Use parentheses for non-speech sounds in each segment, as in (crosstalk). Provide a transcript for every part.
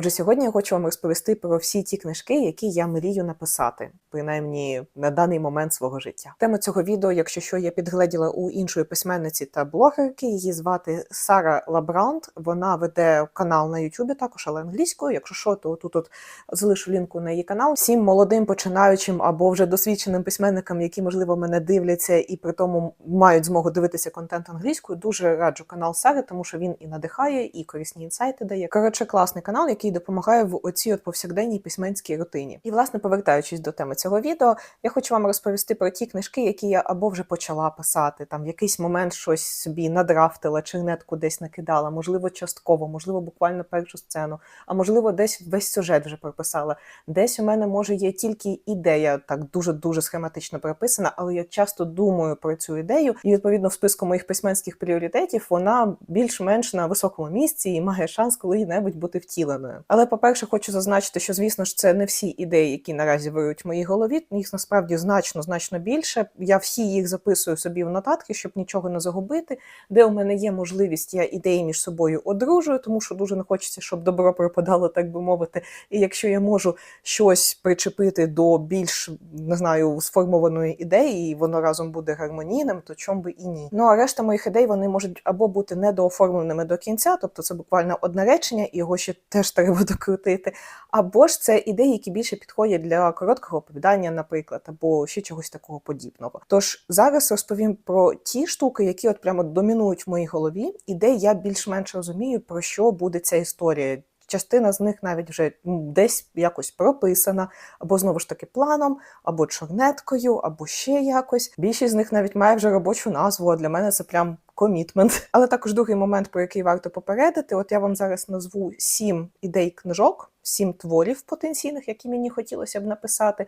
Отже, сьогодні я хочу вам розповісти про всі ті книжки, які я мрію написати, принаймні на даний момент свого життя. Тема цього відео, якщо що, я підгледіла у іншої письменниці та блогерки. Її звати Сара Лабранд. Вона веде канал на Ютубі, також але англійською. Якщо що, то тут от залишу лінку на її канал. Всім молодим починаючим або вже досвідченим письменникам, які можливо мене дивляться і при тому мають змогу дивитися контент англійською. Дуже раджу канал Сари, тому що він і надихає, і корисні інсайти дає. Коротше, класний канал, який допомагає в оцій от повсякденній письменській рутині. І, власне, повертаючись до теми цього відео, я хочу вам розповісти про ті книжки, які я або вже почала писати, там в якийсь момент щось собі надрафтила, чернетку десь накидала, можливо, частково, можливо, буквально першу сцену, а можливо, десь весь сюжет вже прописала. Десь у мене може є тільки ідея, так дуже дуже схематично прописана, але я часто думаю про цю ідею, і відповідно в списку моїх письменських пріоритетів вона більш-менш на високому місці і має шанс коли-небудь бути втіленою. Але, по-перше, хочу зазначити, що звісно ж це не всі ідеї, які наразі вирують в моїй голові. Їх насправді значно значно більше. Я всі їх записую собі в нотатки, щоб нічого не загубити. Де у мене є можливість, я ідеї між собою одружую, тому що дуже не хочеться, щоб добро пропадало, так би мовити. І якщо я можу щось причепити до більш не знаю сформованої ідеї, і воно разом буде гармонійним, то чом би і ні. Ну а решта моїх ідей вони можуть або бути недооформленими до кінця, тобто це буквально одне речення, і його ще теж треба докрутити. Або ж це ідеї, які більше підходять для короткого оповідання, наприклад, або ще чогось такого подібного. Тож зараз розповім про ті штуки, які от прямо домінують в моїй голові, і де я більш-менш розумію, про що буде ця історія. Частина з них навіть вже десь якось прописана, або знову ж таки планом, або чорнеткою, або ще якось. Більшість з них навіть має вже робочу назву. а Для мене це прям комітмент. (laughs) Але також другий момент, про який варто попередити. От я вам зараз назву сім ідей книжок, сім творів потенційних, які мені хотілося б написати.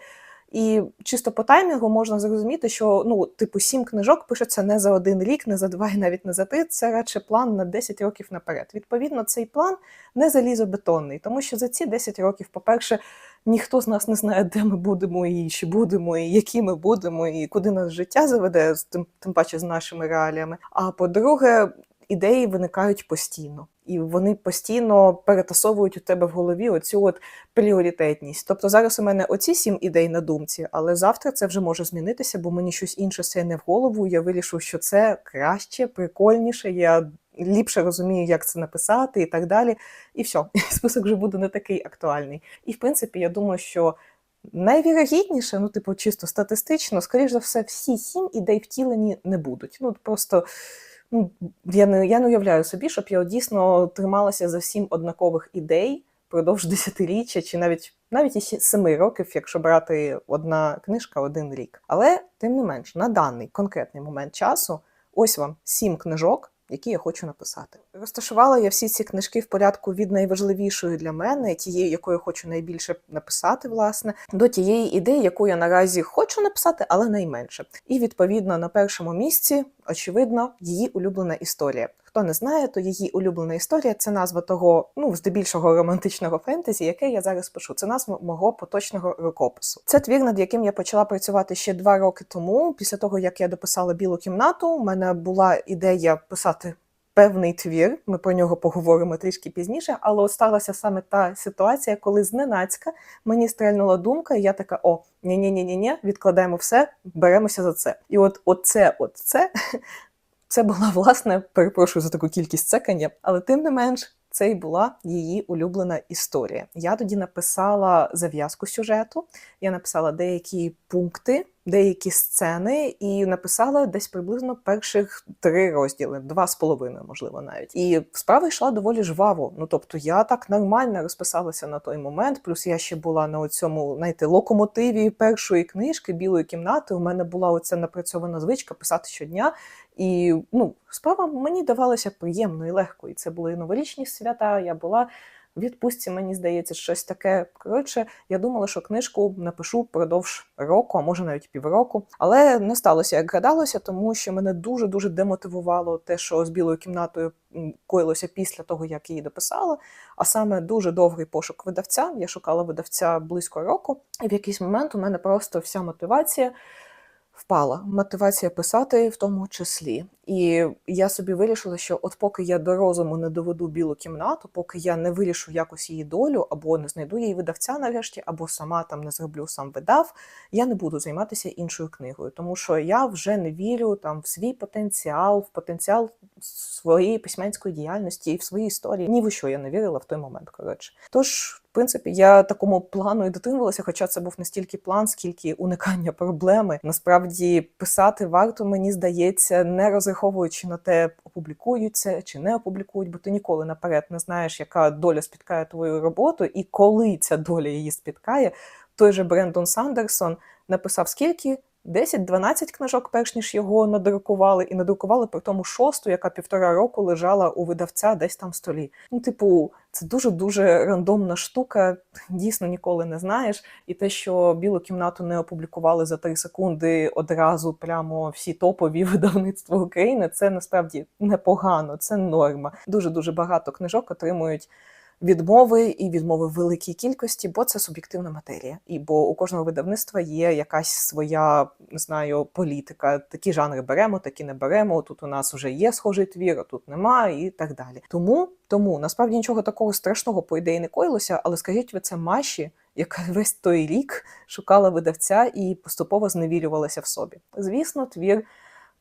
І чисто по таймінгу можна зрозуміти, що ну, типу, сім книжок пишеться не за один рік, не за два і навіть не за три. Це радше план на 10 років наперед. Відповідно, цей план не залізобетонний, тому що за ці 10 років, по-перше, ніхто з нас не знає, де ми будемо, і чи будемо, і які ми будемо, і куди нас життя заведе, тим, тим паче з нашими реаліями. А по-друге, ідеї виникають постійно. І вони постійно перетасовують у тебе в голові оцю от пріоритетність. Тобто зараз у мене оці сім ідей на думці, але завтра це вже може змінитися, бо мені щось інше сяйне в голову. Я вирішу, що це краще, прикольніше. Я ліпше розумію, як це написати, і так далі. І все, (laughs) список вже буде не такий актуальний. І в принципі, я думаю, що. Найвірогідніше, ну, типу, чисто статистично, скоріш за все, всі сім ідей втілені не будуть. Ну, просто ну, я не я не уявляю собі, щоб я дійсно трималася за всім однакових ідей впродовж (laughs) десятиріччя, чи навіть навіть і семи років, якщо брати одна книжка один рік. Але тим не менш, на даний конкретний момент часу, ось вам сім книжок які я хочу написати. Розташувала я всі ці книжки в порядку від найважливішої для мене, тієї, якою хочу найбільше написати, власне, до тієї ідеї, яку я наразі хочу написати, але найменше. І відповідно на першому місці, очевидно, її улюблена історія. Хто не знає, то її улюблена історія це назва того, ну здебільшого романтичного фентезі, яке я зараз пишу. Це назва мого поточного рукопису. Це твір, над яким я почала працювати ще два роки тому. Після того як я дописала білу кімнату, у мене була ідея писати. Певний твір, ми про нього поговоримо трішки пізніше, але от сталася саме та ситуація, коли зненацька мені стрельнула думка, і я така: о, ні ні ні ні ні відкладаємо все, беремося за це. І от оце, от це (laughs) це була власне, перепрошую за таку кількість цекання, але тим не менш. Це й була її улюблена історія. Я тоді написала зав'язку сюжету, я написала деякі пункти, деякі сцени, і написала десь приблизно перших три розділи, два з половиною, можливо, навіть. І справа йшла доволі жваво. Ну тобто, я так нормально розписалася на той момент. Плюс я ще була на цьому знаєте, локомотиві першої книжки білої кімнати. У мене була оця напрацьована звичка писати щодня. І ну, справа мені давалася приємно і легко. І це були новорічні свята. Я була відпустці, мені здається, щось таке. Коротше, я думала, що книжку напишу впродовж року, а може навіть півроку. Але не сталося, як гадалося, тому що мене дуже дуже демотивувало те, що з білою кімнатою коїлося після того, як її дописала. А саме дуже довгий пошук видавця. Я шукала видавця близько року, і в якийсь момент у мене просто вся мотивація впала. Мотивація писати в тому числі. І я собі вирішила, що от поки я до розуму не доведу білу кімнату, поки я не вирішу якось її долю, або не знайду її видавця нарешті, або сама там не зроблю сам видав, я не буду займатися іншою книгою, тому що я вже не вірю там в свій потенціал, в потенціал своєї письменської діяльності і в свої історії. Ні в що я не вірила в той момент. Коротше, тож. В принципі, я такому плану і дотримувалася, хоча це був не стільки план, скільки уникання проблеми. Насправді писати варто, мені здається, не розраховуючи на те, опублікуються чи не опублікують, бо ти ніколи наперед не знаєш, яка доля спіткає твою роботу, і коли ця доля її спіткає. Той же Брендон Сандерсон написав скільки 10-12 книжок, перш ніж його надрукували, і надрукували при тому шосту, яка півтора року лежала у видавця десь там в столі. Ну, типу, це дуже дуже рандомна штука. Дійсно ніколи не знаєш. І те, що білу кімнату не опублікували за 3 секунди одразу, прямо всі топові (laughs) видавництва України, це насправді непогано, це норма. Дуже дуже багато книжок отримують відмови і відмови в великій кількості, бо це суб'єктивна матерія. І бо у кожного видавництва є якась своя не знаю, політика. Такі жанри беремо, такі не беремо. Тут у нас вже є схожий твір, а тут немає, і так далі. Тому тому насправді нічого такого страшного по ідеї не коїлося, але скажіть ви це Маші. Яка (laughs) весь той рік шукала видавця і поступово зневірювалася в собі. Звісно, твір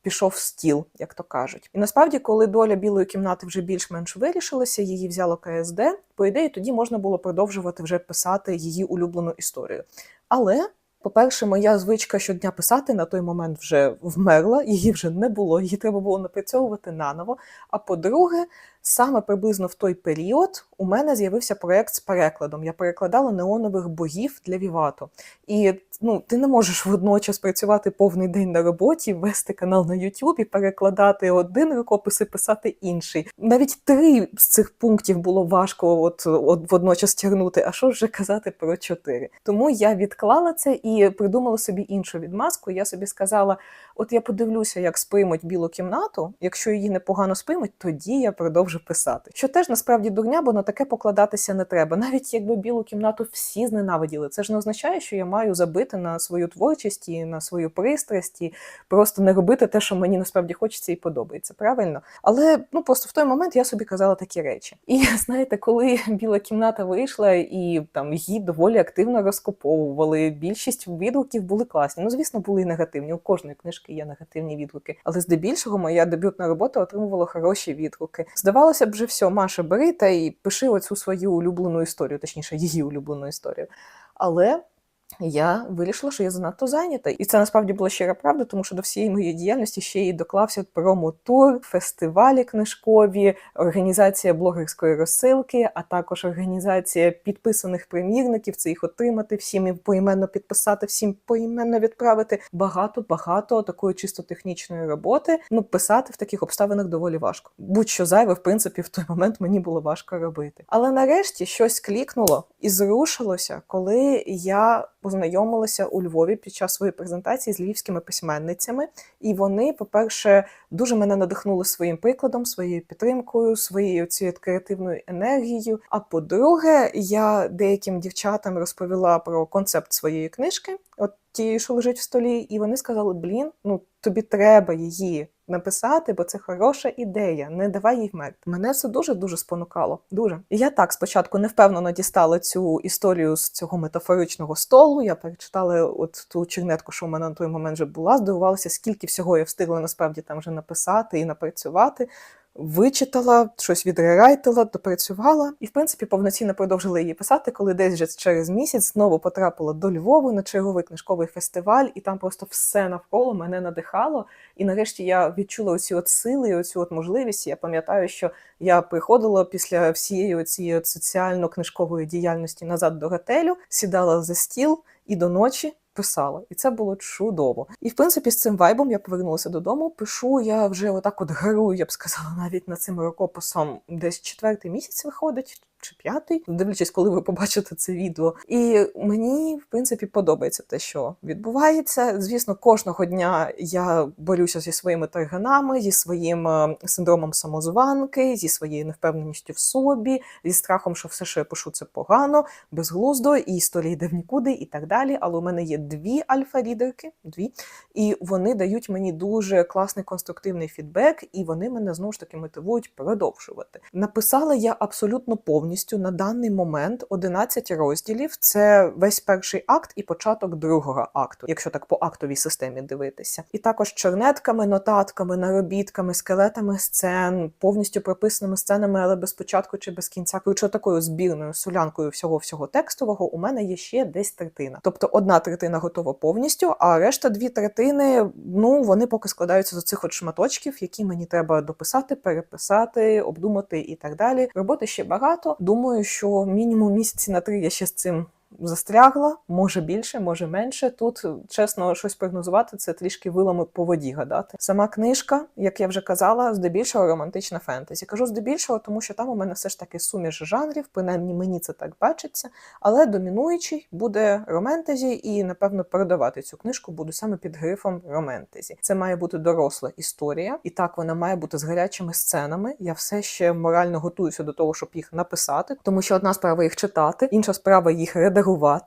пішов стіл, як то кажуть. І насправді, коли доля білої кімнати вже більш-менш вирішилася, її взяло КСД. По ідеї, тоді можна було продовжувати вже писати її улюблену історію. Але. По-перше, моя звичка щодня писати на той момент вже вмерла, її вже не було, її треба було напрацьовувати наново. А по-друге, саме приблизно в той період у мене з'явився проєкт з перекладом. Я перекладала неонових богів для Вівато. І ну, ти не можеш водночас працювати повний день на роботі, вести канал на YouTube і перекладати один рукопис і писати інший. Навіть три з цих пунктів було важко от, от водночас тягнути. А що вже казати про чотири? Тому я відклала це придумала собі іншу відмазку. Я собі сказала: от я подивлюся, як сприймуть білу кімнату. Якщо її непогано сприймуть, тоді я продовжу писати. Що теж насправді дурня, бо на таке покладатися не треба. Навіть якби білу кімнату всі зненавиділи, це ж не означає, що я маю забити на свою творчість і на свою пристрасть, і просто не робити те, що мені насправді хочеться і подобається. Правильно? Але ну просто в той момент я собі казала такі речі. І (laughs) знаєте, коли біла кімната вийшла, і там її доволі активно розкуповували. Більшість відгуків були класні. Ну, звісно, були і негативні. У кожної книжки є негативні відгуки. Але здебільшого моя дебютна робота отримувала хороші відгуки. Здавалося б, вже все, Маша, бери та й пиши оцю свою улюблену історію, точніше, її улюблену історію. Але я вирішила, що я занадто зайнята, і це насправді була щира правда, тому що до всієї моєї діяльності ще й доклався промотур, фестивалі книжкові, організація блогерської розсилки, а також організація підписаних примірників. Це їх отримати, всім поіменно підписати, всім поіменно відправити. Багато багато такої чисто технічної роботи. Ну писати в таких обставинах доволі важко. Будь-що зайве, в принципі, в той момент мені було важко робити. Але нарешті щось клікнуло і зрушилося, коли я познайомилася у Львові під час своєї презентації з львівськими письменницями, і вони, по-перше, дуже мене надихнули своїм прикладом, своєю підтримкою, своєю цією креативною енергією. А по-друге, я деяким дівчатам розповіла про концепт своєї книжки, от тієї, що лежить в столі, і вони сказали: Блін, ну тобі треба її написати, бо це хороша ідея. Не давай їй вмерти. Мене це дуже дуже спонукало. Дуже і я так спочатку невпевнено дістала цю історію з цього метафоричного столу. Я перечитала от ту чернетку, що в мене на той момент вже була. Здивувалася, скільки всього я встигла насправді там вже написати і напрацювати. Вичитала, щось відрерайтила, допрацювала і, в принципі, повноцінно продовжила її писати, коли десь вже через місяць знову потрапила до Львову на черговий книжковий фестиваль, і там просто все навколо мене надихало. І нарешті я відчула оці от сили, оцю от можливість. Я пам'ятаю, що я приходила після всієї цієї соціально-книжкової діяльності назад до готелю, сідала за стіл і до ночі писала, і це було чудово. І в принципі, з цим вайбом я повернулася додому. Пишу я вже отак, от герую, я б сказала, (laughs) навіть над цим рукописом десь четвертий місяць виходить. Чи п'ятий, дивлячись, коли ви побачите це відео. І мені, в принципі, подобається те, що відбувається. Звісно, кожного дня я борюся зі своїми тарганами, зі своїм е, синдромом самозванки, зі своєю невпевненістю в собі, зі страхом, що все, що я пишу, це погано, безглуздо, і історія йде в нікуди, і так далі. Але у мене є дві альфа-рідерки, дві, і вони дають мені дуже класний конструктивний фідбек, і вони мене знову ж таки мотивують продовжувати. Написала я абсолютно повністю на даний момент 11 розділів. Це весь перший акт і початок другого акту, якщо так по актовій системі дивитися. І також чернетками, нотатками, наробітками, скелетами сцен, повністю прописаними сценами, але без початку чи без кінця. Коротше, такою збірною солянкою всього всього текстового у мене є ще десь третина. Тобто одна третина готова повністю, а решта дві третини, ну вони поки складаються з цих от шматочків, які мені треба дописати, переписати, обдумати і так далі. Роботи ще багато. Думаю, що мінімум місяці на три я ще з цим. Застрягла, може більше, може менше. Тут чесно щось прогнозувати це трішки вилами по воді гадати. Сама книжка, як я вже казала, здебільшого романтична фентезі. Кажу здебільшого, тому що там у мене все ж таки суміш жанрів, принаймні мені це так бачиться. Але домінуючий буде романтезі, і напевно передавати цю книжку буду саме під грифом романтезі. Це має бути доросла історія, і так вона має бути з гарячими сценами. Я все ще морально готуюся до того, щоб їх написати, тому що одна справа їх читати, інша справа їх редагувати,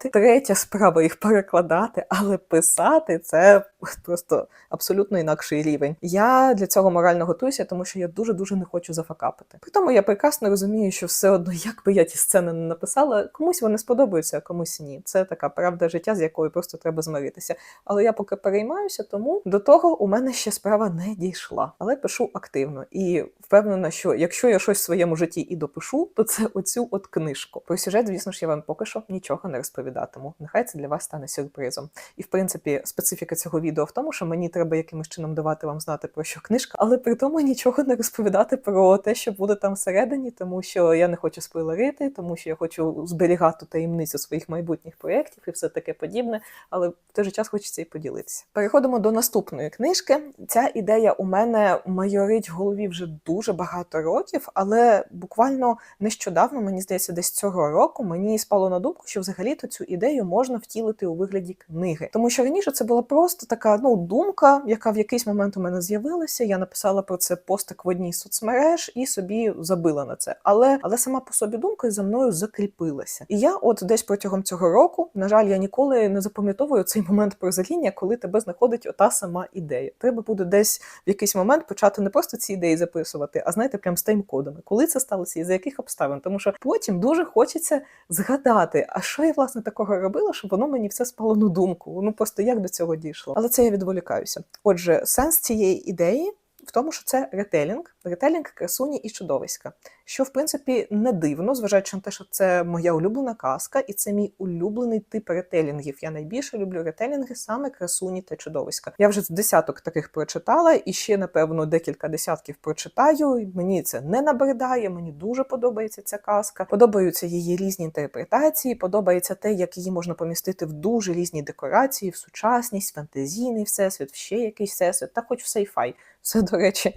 третя справа їх перекладати, але писати це (laughs) просто абсолютно інакший рівень. Я для цього морально готуюся, тому що я дуже дуже не хочу зафакапити. При тому я прекрасно розумію, що все одно, (laughs) як би я ті сцени не написала, комусь вони сподобаються, а комусь ні. Це така правда життя, з якою просто треба змиритися. Але я поки переймаюся, тому до того у мене ще справа не дійшла. Але пишу активно і впевнена, що якщо я щось в своєму житті і допишу, то це оцю от книжку. Про сюжет, звісно ж, я вам поки що нічого не розповідатиму. Нехай це для вас стане сюрпризом. І в принципі, специфіка цього відео в тому, що мені треба якимось чином давати вам знати про що книжка, але при тому нічого не розповідати про те, що буде там всередині, тому що я не хочу спойлерити, тому що я хочу зберігати таємницю своїх майбутніх проєктів і все таке подібне. Але в той же час хочеться і поділитися. Переходимо до наступної книжки. Ця ідея у мене майорить в голові вже дуже багато років, але буквально нещодавно, мені здається, десь цього року мені спало на думку, що взагалі-то цю ідею можна втілити у вигляді книги. Тому що раніше це була просто така ну думка, яка в якийсь момент у мене з'явилася. Я написала про це постик в одній соцмереж і собі забила на це. Але але сама по собі думка за мною закріпилася. І я, от десь протягом цього року, на жаль, я ніколи не запам'ятовую цей момент прозріння, коли тебе знаходить ота сама ідея. Треба буде десь в якийсь момент почати не просто ці ідеї записувати, а знаєте, прям з тайм-кодами, коли це сталося і за яких обставин. Тому що потім дуже хочеться згадати, а що я власне такого робила, щоб воно мені все спало на думку. Ну просто як до цього дійшло. Але це я відволікаюся. Отже, сенс цієї ідеї. В тому, що це ретелінг, ретелінг красуні і чудовиська, що в принципі не дивно, зважаючи на те, що це моя улюблена казка, і це мій улюблений тип ретелінгів. Я найбільше люблю ретелінги саме красуні та чудовиська. Я вже десяток таких прочитала, і ще напевно декілька десятків прочитаю. Мені це не набридає. Мені дуже подобається ця казка. Подобаються її різні інтерпретації. Подобається те, як її можна помістити в дуже різні декорації, в сучасність, фантазійний всесвіт, в ще якийсь всесвіт, та хоч в сейфай. Це, до речі,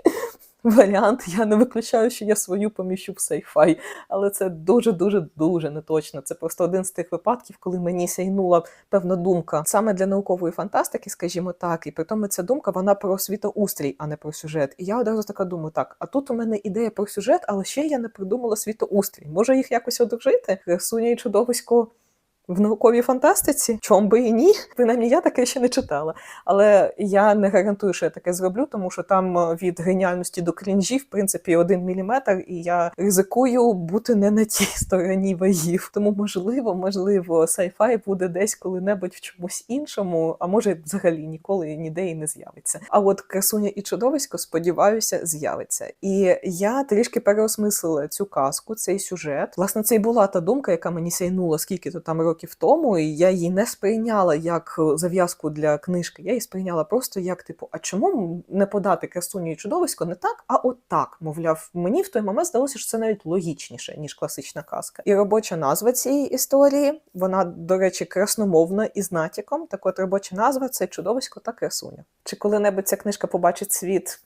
варіант. Я не виключаю, що я свою поміщу в сейфай, але це дуже-дуже дуже неточно. Це просто один з тих випадків, коли мені сяйнула певна думка саме для наукової фантастики, скажімо так, і при тому ця думка вона про світоустрій, а не про сюжет. І я одразу така думаю, так, а тут у мене ідея про сюжет, але ще я не придумала світоустрій. Може їх якось одружити? Красуня і чудовисько в науковій фантастиці, чом би і ні, принаймні я таке ще не читала. Але я не гарантую, що я таке зроблю, тому що там е, від геніальності до крінжі, в принципі, один міліметр, і я ризикую бути не на тій (laughs) стороні вагів. Тому можливо, можливо, sci-fi буде десь коли-небудь в чомусь іншому, а може взагалі ніколи ніде і не з'явиться. А от красуня і чудовисько, сподіваюся, з'явиться. І я трішки переосмислила цю казку, цей сюжет. Власне, це й була та думка, яка мені сяйнула, скільки то там років тому, і я її не сприйняла як зав'язку для книжки. Я її сприйняла просто як типу, а чому не подати красуню і чудовисько не так, а от так. Мовляв, мені в той момент здалося, що це навіть логічніше ніж класична казка. І робоча назва цієї історії, вона, до речі, красномовна і з натяком. Так от робоча назва це чудовисько та красуня. Чи коли-небудь ця книжка побачить світ?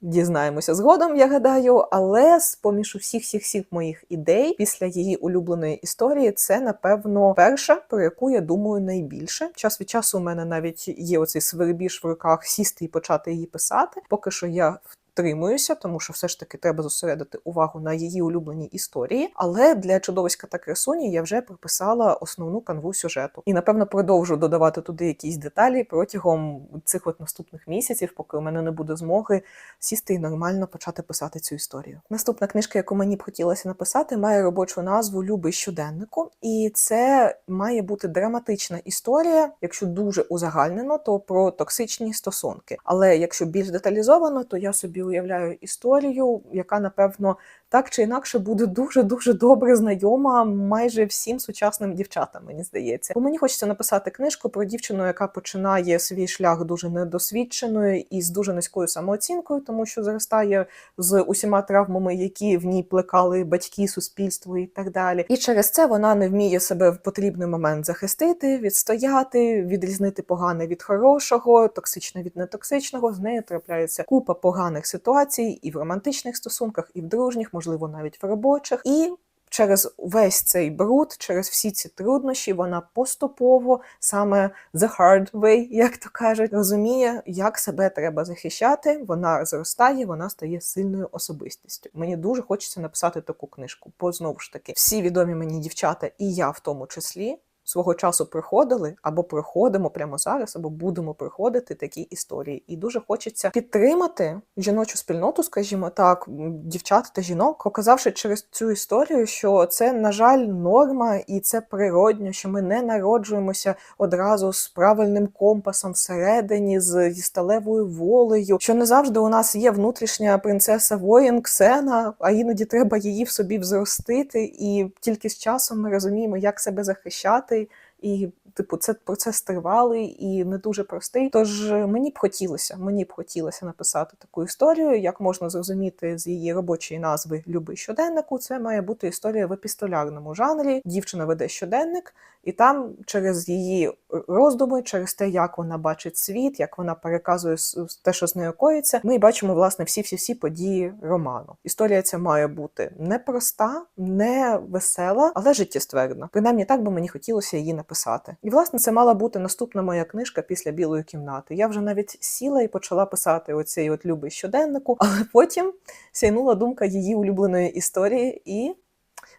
Дізнаємося згодом, я гадаю, але з поміж усіх всіх всіх моїх ідей після її улюбленої історії, це напевно перша, про яку я думаю найбільше. Час від часу у мене навіть є оцей свербіж в руках сісти і почати її писати. Поки що я втримуюся, тому що все ж таки треба зосередити увагу на її улюбленій історії. Але для чудовиська та красуні я вже прописала основну канву сюжету. І напевно продовжу додавати туди якісь деталі протягом цих от наступних місяців, поки у мене не буде змоги сісти і нормально почати писати цю історію. Наступна книжка, яку мені б хотілося написати, має робочу назву Любий щоденнику, і це має бути драматична історія. Якщо дуже узагальнено, то про токсичні стосунки. Але якщо більш деталізовано, то я собі уявляю історію, яка напевно так чи інакше буде дуже дуже добре знайома майже всім сучасним дівчатам. Мені здається, бо мені хочеться написати книжку про дівчину, яка починає свій шлях дуже недосвідченою і з дуже низькою самооцінкою, тому що зростає з усіма травмами, які в ній плекали батьки, суспільство і так далі. І через це вона не вміє себе в потрібний момент захистити, відстояти, відрізнити погане від хорошого, токсичне від нетоксичного. З нею трапляється купа поганих ситуацій і в романтичних стосунках, і в дружніх, можливо, навіть в робочих. І Через весь цей бруд, через всі ці труднощі, вона поступово, саме the hard way, як то кажуть, розуміє, як себе треба захищати. Вона зростає, вона стає сильною особистістю. Мені дуже хочеться написати таку книжку, бо знову ж таки, всі відомі мені дівчата, і я в тому числі. Свого часу приходили або проходимо прямо зараз, або будемо проходити такі історії. І дуже хочеться підтримати жіночу спільноту, скажімо так, дівчат та жінок, показавши через цю історію, що це, на жаль, норма і це природньо, що ми не народжуємося одразу з правильним компасом всередині, з сталевою волею, що не завжди у нас є внутрішня принцеса воїн Ксена, а іноді треба її в собі взростити, і тільки з часом ми розуміємо, як себе захищати. І, типу, це процес тривалий і не дуже простий. Тож мені б хотілося, мені б хотілося написати таку історію, як можна зрозуміти з її робочої назви Любий щоденнику. Це має бути історія в епістолярному жанрі. Дівчина веде щоденник, і там через її роздуми, через те, як вона бачить світ, як вона переказує те, що з нею коїться, ми бачимо власне всі всі всі події роману. Історія ця має бути непроста, не весела, але життєстверна. Принаймні так би мені хотілося її написати. І власне це мала бути наступна моя книжка після білої кімнати. Я вже навіть сіла і почала писати оцей от любий щоденнику, але потім сяйнула думка її улюбленої історії і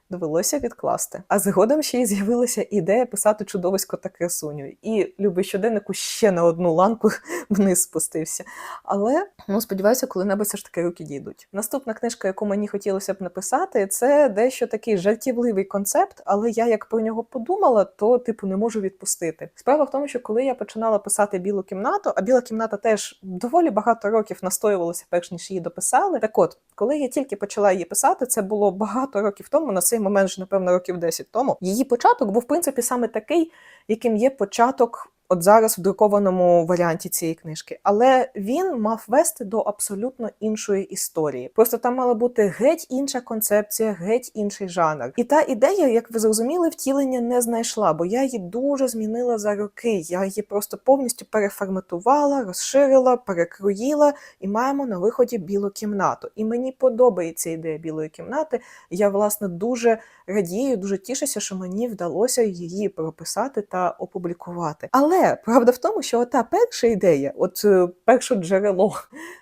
довелося відкласти. А згодом ще й з'явилася ідея писати чудовисько та красуню. І любий щоденнику ще на одну ланку (laughs) вниз спустився. Але ну сподіваюся, коли-небудь все ж таки руки дійдуть. Наступна книжка, яку мені хотілося б написати, це дещо такий жартівливий концепт, але я як про нього подумала, то типу не можу відпустити. Справа в тому, що коли я починала писати білу кімнату, а біла кімната теж доволі багато років настоювалася, перш ніж її дописали. Так от, коли я тільки почала її писати, це було багато років тому. На цей момент вже, напевно, років 10 тому. Її початок був, в принципі, саме такий, яким є початок. От зараз в друкованому варіанті цієї книжки, але він мав вести до абсолютно іншої історії. Просто там мала бути геть інша концепція, геть інший жанр. І та ідея, як ви зрозуміли, втілення не знайшла, бо я її дуже змінила за роки. Я її просто повністю переформатувала, розширила, перекроїла, і маємо на виході білу кімнату. І мені подобається ідея білої кімнати. Я власне дуже радію, дуже тішуся, що мені вдалося її прописати та опублікувати. Але але правда в тому, що та перша ідея, от е, перше джерело,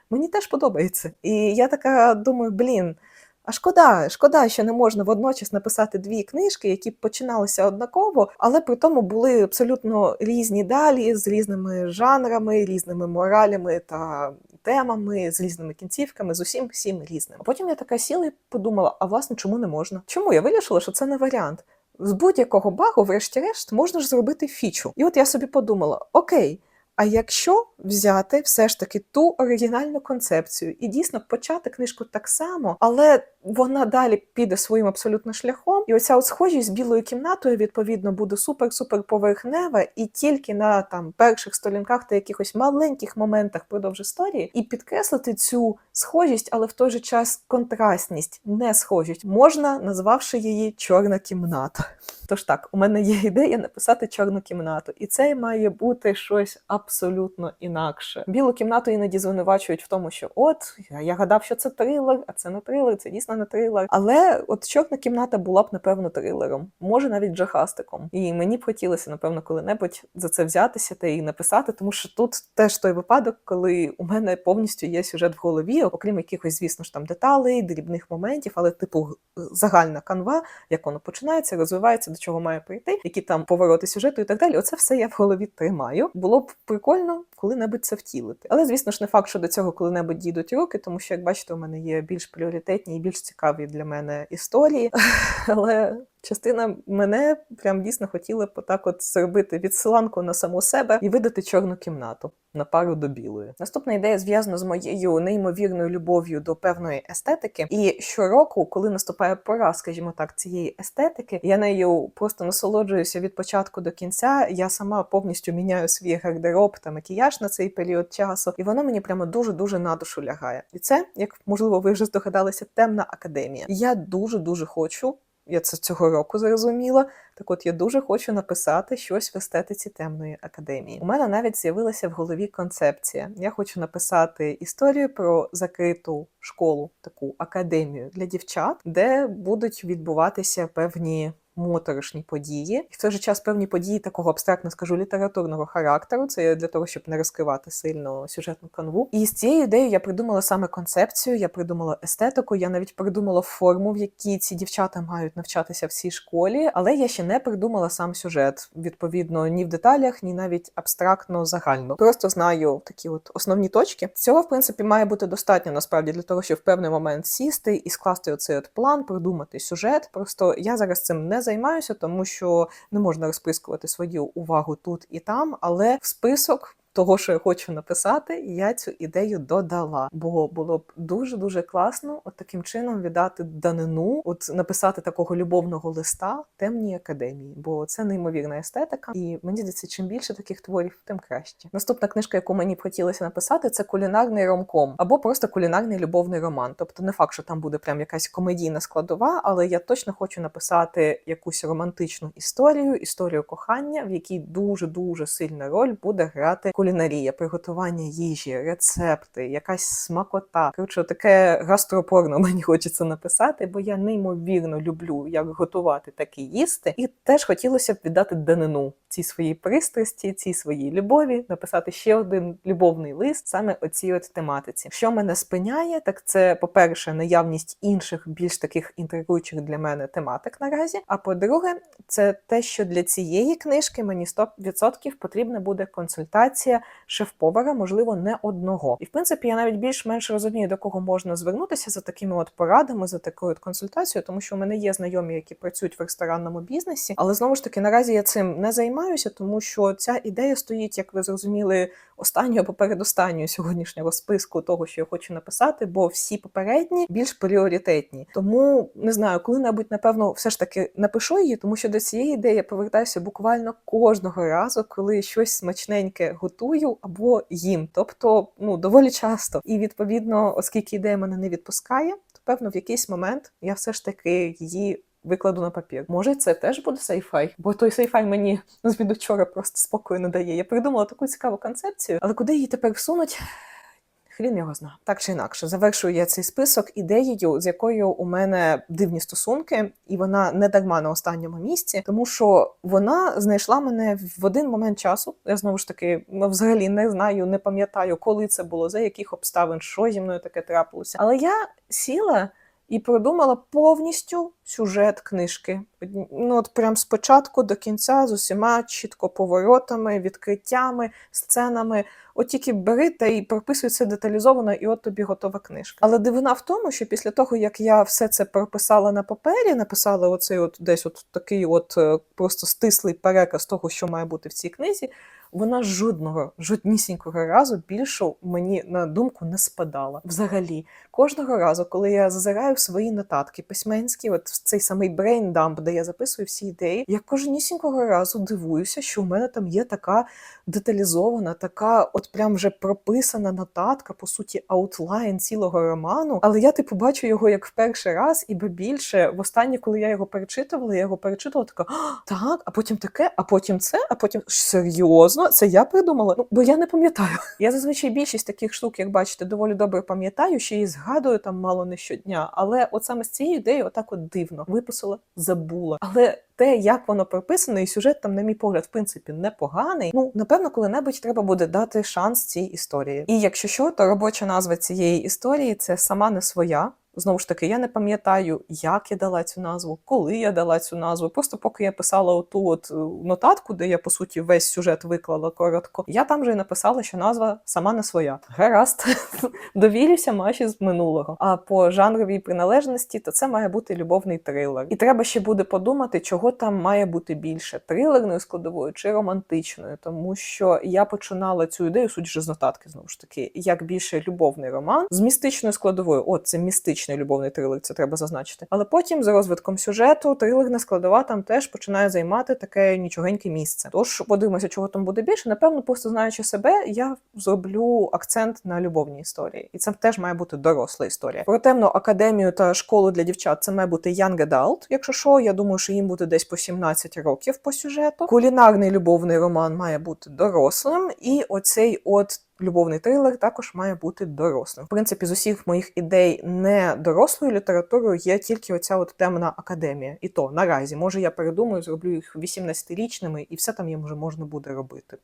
мені теж подобається. І я така думаю, блін. А шкода, шкода, що не можна водночас написати дві книжки, які починалися однаково, але при тому були абсолютно різні далі, з різними жанрами, різними моралями та темами, з різними кінцівками, з усім всім різним. Потім я така сіла і подумала: а власне, чому не можна? Чому я вирішила, що це не варіант? З будь-якого багу, врешті-решт, можна ж зробити фічу. І от я собі подумала: окей, а якщо взяти все ж таки ту оригінальну концепцію і дійсно почати книжку так само, але вона далі піде своїм абсолютно шляхом, і оця от схожість з білою кімнатою відповідно буде супер-супер поверхнева, і тільки на там перших сторінках та якихось маленьких моментах продовж історії, і підкреслити цю схожість, але в той же час контрастність, не схожість, можна назвавши її чорна кімната. Тож так, у мене є ідея написати чорну кімнату, і це має бути щось абсолютно інакше. Білу кімнату іноді звинувачують в тому, що от я, гадав, що це трилер, а це не трилер, це дійсно не трилер. Але от чорна кімната була б напевно трилером, може навіть жахастиком. І мені б хотілося, напевно, коли-небудь за це взятися та і написати, тому що тут теж той випадок, коли у мене повністю є сюжет в голові, окрім якихось, звісно ж, там деталей, дрібних моментів, але типу загальна канва, як воно починається, розвивається, до чого має прийти, які там повороти сюжету і так далі. Оце все я в голові тримаю. Було б прикольно коли-небудь це втілити. Але звісно ж, не факт, що до цього коли-небудь дійдуть руки, тому що, як бачите, у мене є більш пріоритетні і більш цікаві для мене історії. (laughs) Але частина мене прям дійсно хотіла б отак от зробити відсиланку на саму себе і видати чорну кімнату на пару до білої. Наступна ідея зв'язана з моєю неймовірною любов'ю до певної естетики. І щороку, коли наступає пора, скажімо так, цієї естетики, я нею просто насолоджуюся від початку до кінця. Я сама повністю міняю свій гардероб та макіяж на цей період часу, і воно мені прямо дуже дуже на душу лягає. І це, як можливо, ви вже здогадалися, темна академія. Я дуже дуже хочу. Я це цього року зрозуміла. Так от я дуже хочу написати щось в естетиці темної академії. У мене навіть з'явилася в голові концепція. Я хочу написати історію про закриту школу, таку академію для дівчат, де будуть відбуватися певні. Моторошні події, і в той же час певні події такого абстрактно скажу літературного характеру. Це для того, щоб не розкривати сильно сюжетну канву. І з цією ідеєю я придумала саме концепцію, я придумала естетику, я навіть придумала форму, в якій ці дівчата мають навчатися в цій школі, але я ще не придумала сам сюжет. Відповідно, ні в деталях, ні навіть абстрактно загально. Просто знаю такі от основні точки. Цього, в принципі, має бути достатньо насправді для того, щоб в певний момент сісти і скласти оцей от план, придумати сюжет. Просто я зараз цим не займаюся, тому що не можна розпискувати свою увагу тут і там, але в список. Того, що я хочу написати, я цю ідею додала, бо було б дуже дуже класно от таким чином віддати данину, от написати такого любовного листа темній академії, бо це неймовірна естетика, і мені здається, чим більше таких творів, тим краще. Наступна книжка, яку мені б хотілося написати, це кулінарний ромком або просто кулінарний любовний роман. Тобто, не факт, що там буде прям якась комедійна складова, але я точно хочу написати якусь романтичну історію, історію кохання, в якій дуже дуже сильна роль буде грати кулінарія, приготування їжі, рецепти, якась смакота. Коротше, таке гастропорно (laughs) мені хочеться написати, бо я неймовірно люблю як готувати, так і їсти. І теж хотілося б віддати данину цій своїй пристрасті, цій своїй любові, написати ще один любовний лист саме оцій от тематиці. Що мене спиняє, так це, по-перше, наявність інших більш таких інтригуючих для мене тематик наразі. А по-друге, це те, що для цієї книжки мені 100% потрібна буде консультація шеф-повара, можливо, не одного. І в принципі, я навіть більш-менш розумію, до кого можна звернутися за такими от порадами, за такою от консультацією, тому що у мене є знайомі, які працюють в ресторанному бізнесі, але знову ж таки наразі я цим не займаюся, тому що ця ідея стоїть, як ви зрозуміли, останньою або передостанньою сьогоднішнього списку того, що я хочу написати, бо всі попередні більш пріоритетні. Тому не знаю, коли-небудь, напевно, все ж таки напишу її, тому що до цієї ідеї я повертаюся буквально кожного разу, коли щось смачненьке готую або їм, тобто ну доволі часто. І відповідно, оскільки ідея мене не відпускає, то певно в якийсь момент я все ж таки її. Викладу на папір. Може, це теж буде сейфай, бо той сейфай мені з від учора просто спокою не дає. Я придумала таку цікаву концепцію, але куди її тепер всунуть? Хрін його зна. Так чи інакше, завершую я цей список ідеєю, з якою у мене дивні стосунки, і вона не дарма на останньому місці, тому що вона знайшла мене в один момент часу. Я знову ж таки ну, взагалі не знаю, не пам'ятаю, коли це було, за яких обставин, що зі мною таке трапилося. Але я сіла. І продумала повністю сюжет книжки. Ну, от прям спочатку до кінця з усіма чітко поворотами, відкриттями, сценами. От тільки бери та і прописуй це деталізовано, і от тобі готова книжка. Але дивина в тому, що після того, як я все це прописала на папері, написала оцей от десь от такий от просто стислий переказ того, що має бути в цій книзі. Вона жодного, жоднісінького разу більше мені на думку не спадала. Взагалі, кожного разу, коли я зазираю в свої нотатки письменські, от в цей самий брейндамп, де я записую всі ідеї, я кожнісінького разу дивуюся, що в мене там є така деталізована, така, от прям вже прописана нотатка, по суті, аутлайн цілого роману. Але я типу бачу його як в перший раз, і би більше востаннє, коли я його перечитувала, я його перечитувала така, так, а потім таке, а потім це, а потім серйозно, це я придумала. Ну бо я не пам'ятаю. (laughs) Я зазвичай більшість таких штук, як бачите, доволі добре пам'ятаю, ще і згадую там мало не щодня. Але от саме з цією ідеєю, отак от дивно виписала, забула. Але те, як воно прописано, і сюжет там, на мій погляд, в принципі, непоганий. Ну, напевно, коли-небудь треба буде дати шанс цій історії. І якщо що, то робоча назва цієї історії це сама не своя. Знову ж таки, я не пам'ятаю, як я дала цю назву, коли я дала цю назву. Просто поки я писала оту от е, нотатку, де я по суті весь сюжет виклала коротко, я там вже написала, що назва сама не своя. Гаразд, (laughs) довірюся Маші з минулого. А по жанровій приналежності, то це має бути любовний трилер. І треба ще буде подумати, чого там має бути більше трилерною складовою чи романтичною, тому що я починала цю ідею, судячи з нотатки, знову ж таки, як більше любовний роман з містичною складовою. От це містичний любовний трилер, це треба зазначити. Але потім, за розвитком сюжету, трилерна складова там теж починає займати таке нічогеньке місце. Тож подивимося, чого там буде більше. Напевно, просто знаючи себе, я зроблю акцент на любовній історії, і це теж має бути доросла історія. Про темну академію та школу для дівчат це має бути young adult. Якщо що, я думаю, що їм буде десь по 17 років по сюжету. Кулінарний любовний роман має бути дорослим, і оцей от. Любовний трилер також має бути дорослим. В принципі, з усіх моїх ідей не дорослою літературою є тільки оця от темна академія. І то наразі, може, я передумаю, зроблю їх 18-річними, і все там їм вже можна буде робити.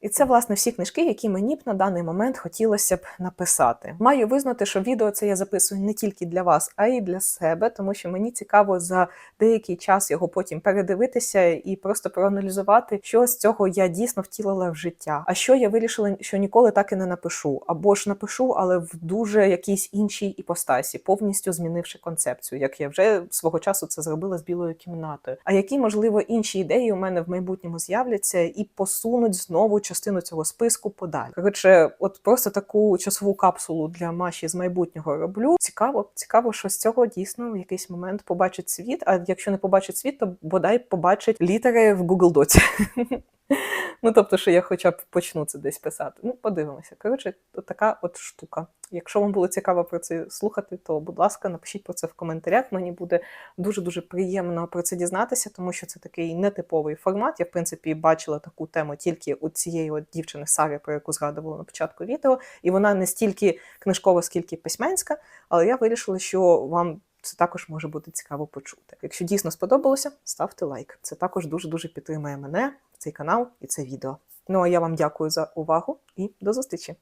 І це, власне, всі книжки, які мені б на даний момент хотілося б написати. Маю визнати, що відео це я записую не тільки для вас, а й для себе, тому що мені цікаво за деякий час його потім передивитися і просто проаналізувати, що з цього я дійсно втілила в життя. А що я вирішила, що ніколи так і не напишу, або ж напишу, але в дуже якійсь іншій іпостасі, повністю змінивши концепцію, як я вже свого часу це зробила з білою кімнатою. А які, можливо, інші ідеї у мене в майбутньому з'являться і посунуть знову частину цього списку подалі. Коротше, от просто таку часову капсулу для Маші з майбутнього роблю. Цікаво, цікаво, що з цього дійсно в якийсь момент побачить світ. А якщо не побачить світ, то бодай побачить літери в Google Доці. (laughs) (laughs) Ну, тобто, що я хоча б почну це десь писати. Ну, подивимося. Коротше, от така от штука. Якщо вам було цікаво про це слухати, то будь ласка, напишіть про це в коментарях. Мені буде дуже дуже приємно про це дізнатися, тому що це такий нетиповий формат. Я в принципі бачила таку тему тільки у цієї от дівчини Сари, про яку згадувала на початку відео, і вона не стільки книжкова, скільки письменська. Але я вирішила, що вам. Це також може бути цікаво почути. Якщо дійсно сподобалося, ставте лайк. Це також дуже дуже підтримує мене, цей канал і це відео. Ну а я вам дякую за увагу і до зустрічі!